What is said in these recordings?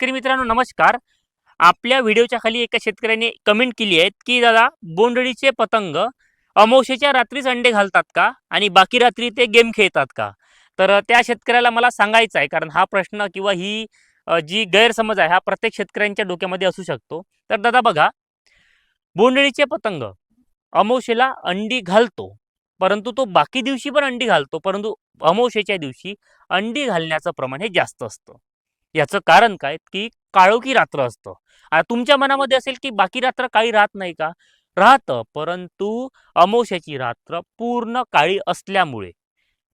शेतकरी मित्रांनो नमस्कार. आपल्या व्हिडिओच्या खाली एका शेतकऱ्याने कमेंट केली आहे की दादा बोंडळीचे पतंग अमावशेच्या रात्रीच अंडे घालतात का? आणि बाकी रात्री ते गेम खेळतात का? तर त्या शेतकऱ्याला मला सांगायचं आहे कारण हा प्रश्न किंवा ही जी गैरसमज आहे हा प्रत्येक शेतकऱ्यांच्या डोक्यामध्ये असू शकतो. तर दादा बघा बोंडळीचे पतंग अमावशेला अंडी घालतो परंतु तो बाकी दिवशी पण अंडी घालतो परंतु अमावशेच्या दिवशी अंडी घालण्याचं प्रमाण हे जास्त असतं. याचं कारण काय? की काळोखी रात्र असतं. आता तुमच्या मनामध्ये असेल की बाकी रात्र काळी राहत नाही का? राहतं परंतु अमावस्याची रात्र पूर्ण काळी असल्यामुळे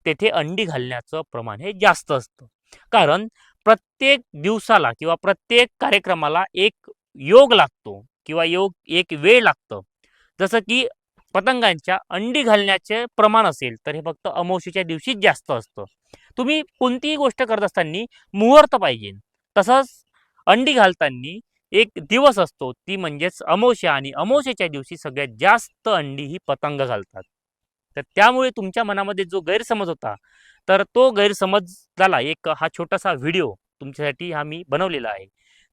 तेथे अंडी घालण्याचं प्रमाण हे जास्त असतं. कारण प्रत्येक दिवसाला किंवा प्रत्येक कार्यक्रमाला एक योग लागतो किंवा योग एक वेळ लागतं. जसं की पतंगांच्या अंडी घालण्याचे प्रमाण असेल तर हे फक्त अमावस्येच्या दिवशीच जास्त असतं. तुम्ही कोणतीही गोष्ट करत असताना मुहूर्त पाहिजे. तसंच अंडी घालताना एक दिवस असतो ती म्हणजेच अमावस्या आणि अमावस्याच्या दिवशी सगळ्यात जास्त अंडी ही पतंग घालतात. तर त्यामुळे तुमच्या मनामध्ये जो गैरसमज होता तर तो गैरसमज झाला एक हा छोटासा व्हिडिओ तुमच्यासाठी हा मी बनवलेला आहे.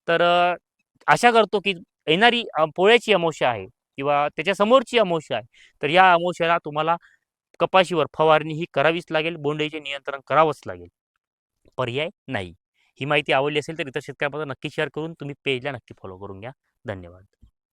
तर आशा करतो की येणारी पोळ्याची अमावस्या आहे किंवा त्याच्या समोरची अमावस्या आहे तर या अमावस्याला तुम्हाला कपाशीवर फवारणी ही करावीच लागेल बोंडळीचे नियंत्रण करावंच लागेल. पर्याय नाही. ही माहिती आवडली असेल तर इतर शेतकऱ्यांपर्यंत नक्की शेअर करून तुम्ही पेजला नक्की फॉलो करून घ्या. धन्यवाद.